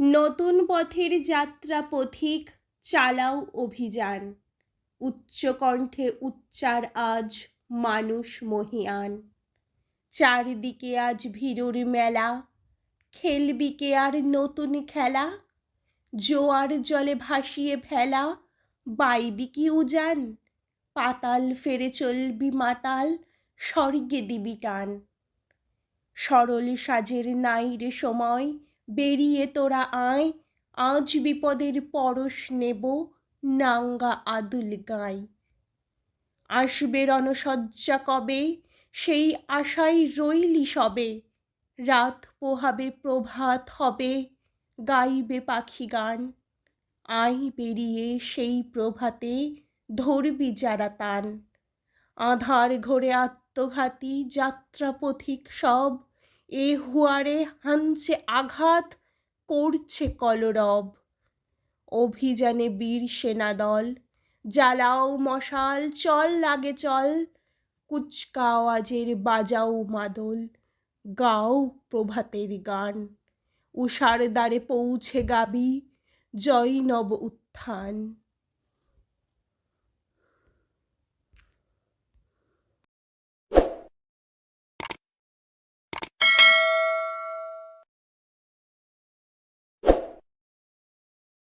নতুন পথের যাত্রা পথিক, চালাও অভিযান। উচ্চকণ্ঠে উচ্চার আজ মানুষ মহিয়ান। চারিদিকে আজ ভিড়ুর মেলা। খেলবি কে আর নতুন খেলা? জোয়ার জলে ভাসিয়ে ফেলা। বাইবি কি উজান? পাতাল ফেরে চলবি মাতাল, স্বর্গে দিবি টান। সরল সাজের নাইরে সময় বেরিয়ে তোরা আয়, আজ বিপদের পরশ নেব, নাঙ্গা আদুল গাই আসবে রণসজ্জা কবে? সেই আশায় রইলি সবে। রাত পোহাবে, প্রভাত হবে, গাইবে পাখি গান। আই বেরিয়ে সেই প্রভাতে, ধরবি যারা তান। আধার ঘোরে আত্মঘাতী যাত্রা পথিক সব এ হুয়ারে হানছে আঘাত, করছে কলরব। অভিযানে বীর সেনাদল, জ্বালাও মশাল, চল লাগে চল কুচকাওয়াজের বাজাও মাদল, গাও প্রভাতের গান। উষার দ্বারে পৌঁছে গাবি জয় নব উত্থান।